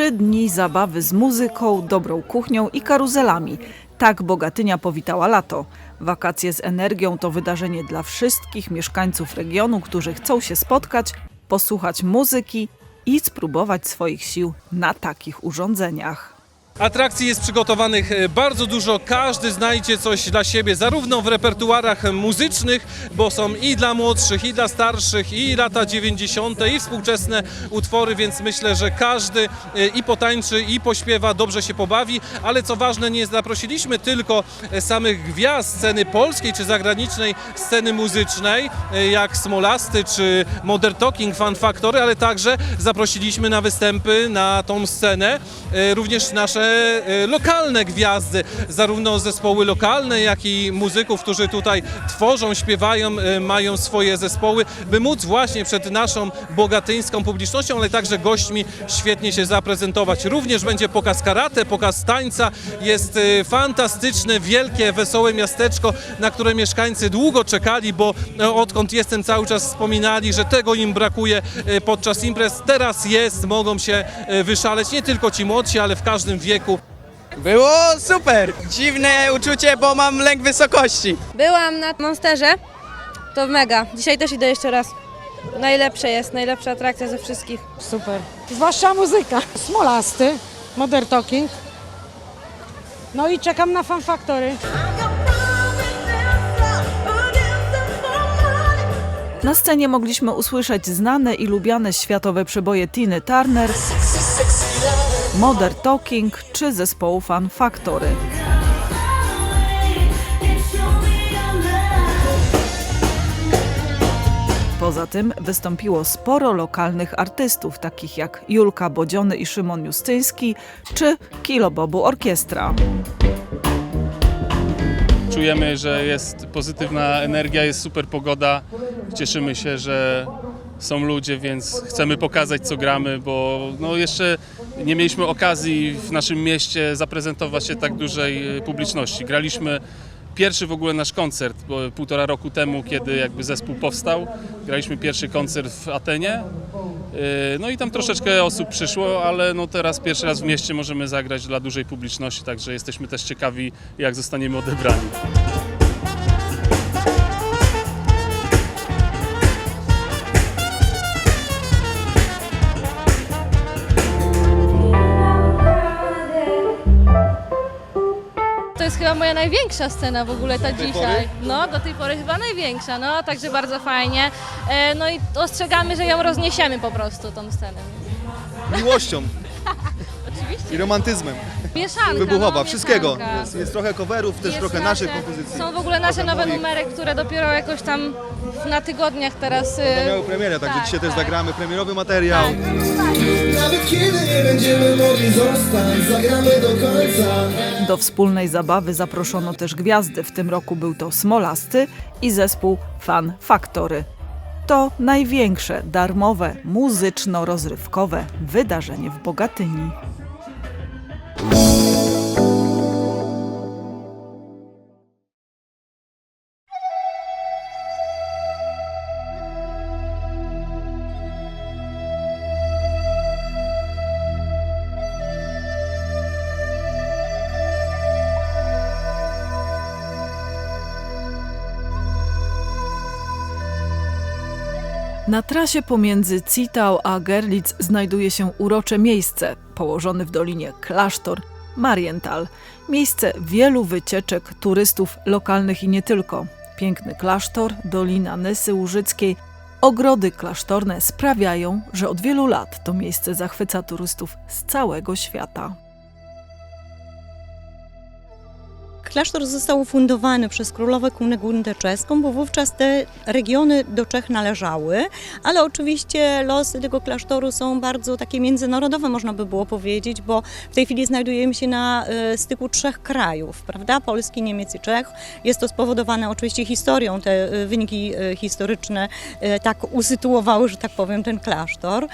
Trzy dni zabawy z muzyką, dobrą kuchnią i karuzelami. Tak Bogatynia powitała lato. Wakacje z energią to wydarzenie dla wszystkich mieszkańców regionu, którzy chcą się spotkać, posłuchać muzyki i spróbować swoich sił na takich urządzeniach. Atrakcji jest przygotowanych e, bardzo dużo, każdy znajdzie coś dla siebie, zarówno w repertuarach muzycznych, bo są i dla młodszych, i dla starszych, i lata 90., i współczesne utwory, więc myślę, że każdy e, i potańczy, i pośpiewa, dobrze się pobawi, ale co ważne, nie zaprosiliśmy tylko e, samych gwiazd sceny polskiej czy zagranicznej sceny muzycznej, jak Smolasty czy Modern Talking Fan Factory, ale także zaprosiliśmy na występy na tą scenę również nasze e, lokalne gwiazdy, zarówno zespoły lokalne, jak i muzyków, którzy tutaj tworzą, śpiewają, e, mają swoje zespoły, by móc właśnie przed naszą bogatyńską publicznością, ale także gośćmi świetnie się zaprezentować. Również będzie pokaz karate, pokaz tańca, jest e, fantastyczne, wielkie, wesołe miasteczko, na które mieszkańcy długo czekali, bo odkąd jestem cały czas wspominali, że tego im brakuje podczas imprez. Teraz jest, mogą się wyszaleć nie tylko ci młodsi, ale w każdym wieku. Było super! Dziwne uczucie, bo mam lęk wysokości. Byłam na Monsterze, to mega. Dzisiaj też idę jeszcze raz. Najlepsze jest, najlepsza atrakcja ze wszystkich. Super. Zwłaszcza muzyka. Smolasty, Modern Talking. No i czekam na Fan Factory. Na scenie mogliśmy usłyszeć znane i lubiane światowe przeboje Tiny Turner, Modern Talking czy zespołu Fan Factory. Poza tym wystąpiło sporo lokalnych artystów, takich jak Julka Bodziony i Szymon Justyński, czy Kilobobu Orkiestra. Czujemy, że jest pozytywna energia, jest super pogoda. Cieszymy się, że są ludzie, więc chcemy pokazać, co gramy, bo no jeszcze nie mieliśmy okazji w naszym mieście zaprezentować się tak dużej e, publiczności. Graliśmy pierwszy w ogóle nasz koncert, półtora roku temu, kiedy jakby zespół powstał. Graliśmy pierwszy koncert w Atenie. E, No i tam troszeczkę osób przyszło, ale no teraz pierwszy raz w mieście możemy zagrać dla dużej publiczności, także jesteśmy też ciekawi, jak zostaniemy odebrani. Moja największa scena w ogóle ta dzisiaj. No, do tej pory chyba największa, no, także bardzo fajnie. E, no i ostrzegamy, że ją rozniesiemy po prostu, tą scenę. miłością Oczywiście. i romantyzmem. Mieszanka, Wybuchowa, no, wszystkiego. mieszanka. Jest, jest trochę coverów, też Jest trochę nasze- naszych kompozycji. Są w ogóle nasze nowe moich. numery, które dopiero jakoś tam na tygodniach teraz... y, To miały premierę, także tak, dzisiaj też tak. zagramy premierowy materiał. Nawet kiedy nie będziemy mogli zostać, zagramy do końca. Do wspólnej zabawy zaproszono też gwiazdy. W tym roku był to Smolasty i zespół Fan Factory. To największe darmowe, muzyczno-rozrywkowe wydarzenie w Bogatyni. Na trasie pomiędzy Citał a Gerlitz znajduje się urocze miejsce, położony w dolinie klasztor Marienthal. Miejsce wielu wycieczek turystów lokalnych i nie tylko. Piękny klasztor, dolina Nysy Łużyckiej, ogrody klasztorne sprawiają, że od wielu lat to miejsce zachwyca turystów z całego świata. Klasztor został ufundowany przez królowę Kunegунdę czeską, bo wówczas te regiony do Czech należały, ale oczywiście losy tego klasztoru są bardzo takie międzynarodowe, można by było powiedzieć, bo w tej chwili znajdujemy się na e, styku trzech krajów, prawda? Polski, Niemiec i Czech. Jest to spowodowane oczywiście historią, te e, wyniki e, historyczne tak usytuowały, że tak powiem, ten klasztor.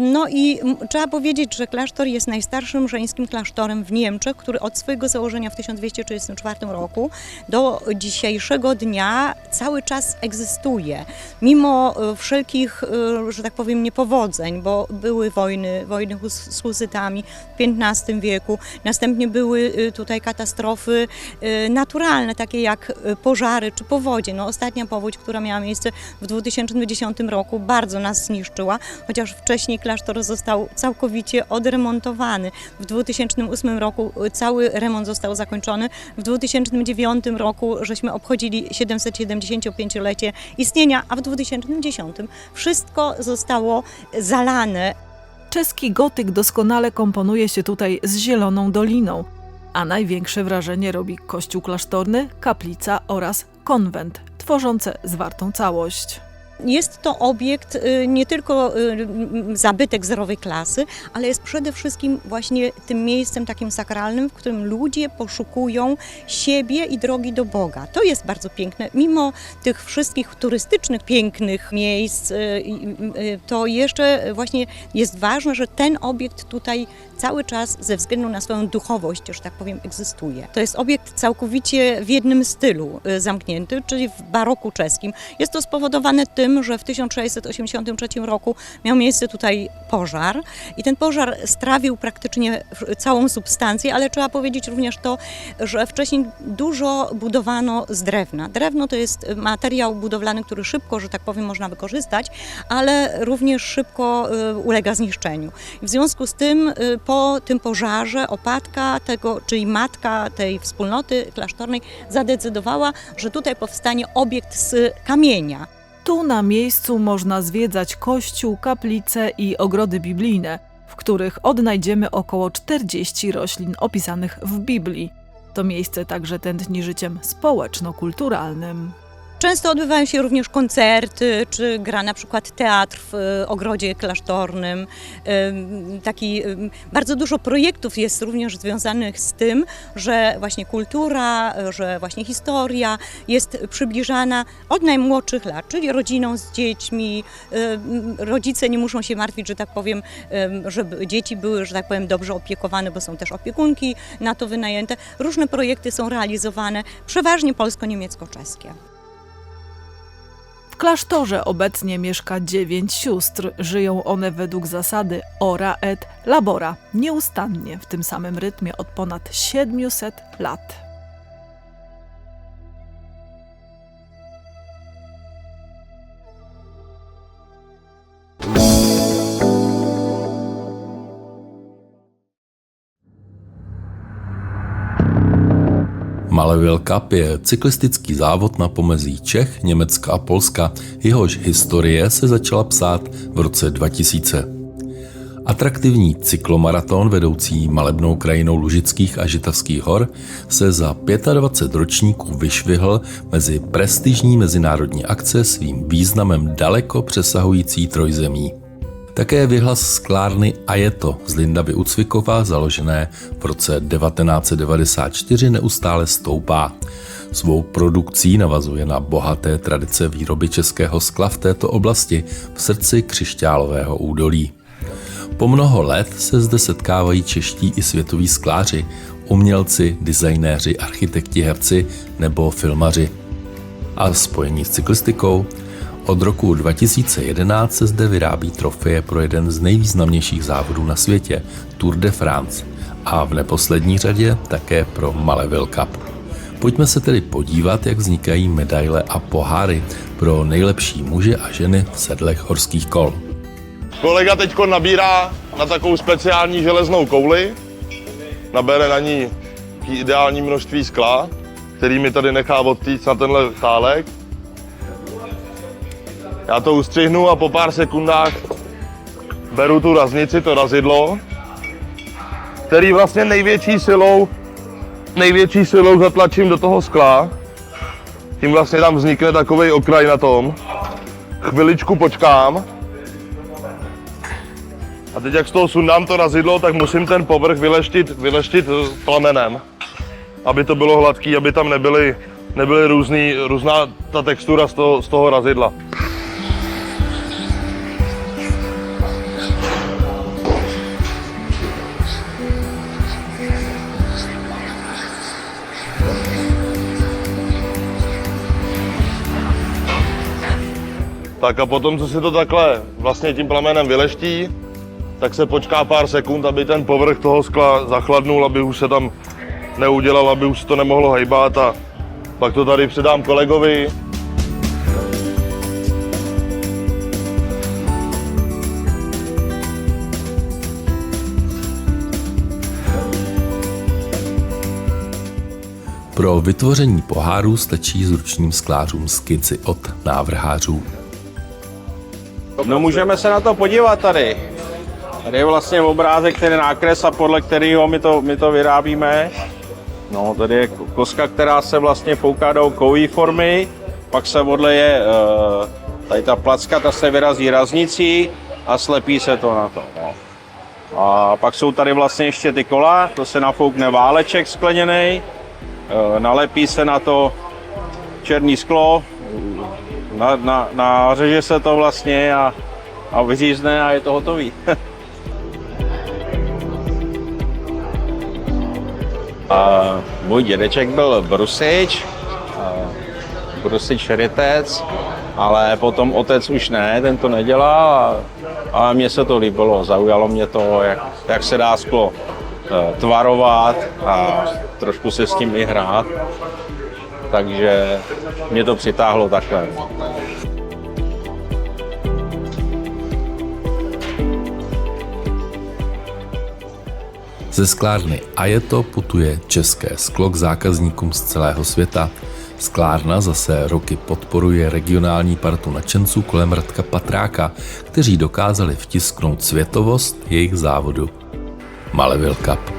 No i trzeba powiedzieć, że klasztor jest najstarszym żeńskim klasztorem w Niemczech, który od swojego założenia w 1230 1924 roku do dzisiejszego dnia cały czas egzystuje. Mimo e, wszelkich, e, że tak powiem, niepowodzeń, bo były wojny, wojny z husytami w XV wieku, następnie były e, tutaj katastrofy naturalne, takie jak pożary czy powodzie. No, ostatnia powódź, która miała miejsce w 2010 roku, bardzo nas zniszczyła, chociaż wcześniej klasztor został całkowicie odremontowany. W 2008 roku cały remont został zakończony. W 2009 roku żeśmy obchodzili 775-lecie istnienia, a w 2010 wszystko zostało zalane Czeski gotyk doskonale komponuje się tutaj z Zieloną Doliną, a największe wrażenie robi kościół klasztorny, kaplica oraz konwent, tworzące zwartą całość. Jest to obiekt y, nie tylko y, zabytek zerowej klasy, ale jest przede wszystkim właśnie tym miejscem takim sakralnym, w którym ludzie poszukują siebie i drogi do Boga. To jest bardzo piękne. Mimo tych wszystkich turystycznych, pięknych miejsc, y, to jeszcze właśnie jest ważne, że ten obiekt tutaj cały czas ze względu na swoją duchowość, że tak powiem, egzystuje. To jest obiekt całkowicie w jednym stylu y, zamknięty, czyli w baroku czeskim. Jest to spowodowane tym, że w 1683 roku miał miejsce tutaj pożar i ten pożar strawił praktycznie całą substancję, ale trzeba powiedzieć również to, że wcześniej dużo budowano z drewna. Drewno to jest materiał budowlany, który szybko, że tak powiem, można wykorzystać, ale również szybko y, ulega zniszczeniu. W związku z tym y, po tym pożarze opatka tego, czyli matka tej wspólnoty klasztornej zadecydowała, że tutaj powstanie obiekt z kamienia. Tu na miejscu można zwiedzać kościół, kaplice i ogrody biblijne, w których odnajdziemy około 40 roślin opisanych w Biblii. To miejsce także tętni życiem społeczno-kulturalnym. Często odbywają się również koncerty, czy gra na przykład teatr w e, ogrodzie klasztornym. Ym, Taki, bardzo dużo projektów jest również związanych z tym, że właśnie kultura, e, że właśnie historia jest przybliżana od najmłodszych lat, czyli rodziną z dziećmi. Rodzice nie muszą się martwić, że tak powiem, żeby dzieci były, że tak powiem, dobrze opiekowane, bo są też opiekunki na to wynajęte. Różne projekty są realizowane, przeważnie polsko-niemiecko-czeskie. Klasztorze obecnie mieszka dziewięć sióstr. Żyją one według zasady ora et labora, nieustannie w tym samym rytmie od ponad 700 lat. Maleville Cup je cyklistický závod na pomezí Čech, Německa a Polska, jehož historie se začala psát v roce 2000. Atraktivní cyklomaraton vedoucí malebnou krajinou Lužických a Žitavských hor se za 25 ročníků vyšvihl mezi prestižní mezinárodní akce svým významem daleko přesahující trojzemí. Také vyhlas sklárny Ajeto z Lindavy u Cvikova, založené v roce 1994, neustále stoupá. Svou produkcí navazuje na bohaté tradice výroby českého skla v této oblasti v srdci křišťálového údolí. Po mnoho let se zde setkávají čeští i světoví skláři, umělci, designéři, architekti, herci nebo filmaři. A spojení s cyklistikou? Od roku 2011 se zde vyrábí trofeje pro jeden z nejvýznamnějších závodů na světě, Tour de France, a v neposlední řadě také pro Maleville Cup. Pojďme se tedy podívat, jak vznikají medaile a poháry pro nejlepší muže a ženy v sedlech horských kol. Kolega teď nabírá na takovou speciální železnou kouli, nabere na ní ideální množství skla, který mi tady nechá odtýct na tenhle tálek. Já to ustřihnu a po pár sekundách beru tu raznici, to razidlo, který vlastně největší silou, největší silou zatlačím do toho skla. Tím vlastně tam vznikne takový okraj na tom. Chviličku počkám, a teď jak z toho sundám to razidlo, tak musím ten povrch vyleštit, vyleštit eh, plamenem, aby to bylo hladký, aby tam nebyly, nebyly různý, různá ta textura z toho, z toho razidla. Tak a potom, co se to takhle vlastně tím plamenem vyleští, tak se počká pár sekund, aby ten povrch toho skla zachladnul, aby už se tam neudělal, aby už se to nemohlo hejbat a pak to tady předám kolegovi. Pro vytvoření pohárů stačí zručním sklářům skici od návrhářů. No můžeme se na to podívat tady. Tady je vlastně obrázek, ten nákres a podle kterého my to, my to vyrábíme. No, tady je koska, která se vlastně fouká do kovové formy, pak se odleje eh, tady ta placka, ta se vyrazí raznicí a slepí se to na to. No. A pak jsou tady vlastně ještě ty kola, to se nafoukne váleček skleněný, eh, nalepí se na to černý sklo, na, na, nařeže se to vlastně a, a vyřízne a je to hotový. a můj dědeček byl brusič, brusič rytec, ale potom otec už ne, ten to nedělá a, mně se to líbilo, zaujalo mě to, jak, jak se dá sklo eh, tvarovat a trošku se s tím i hrát. Takže mě to přitáhlo takhle. Ze sklárny Ajeto putuje české sklo k zákazníkům z celého světa. Sklárna zase roky podporuje regionální partu nadšenců kolem Radka Patráka, kteří dokázali vtisknout světovost jejich závodu. Maleville Cup.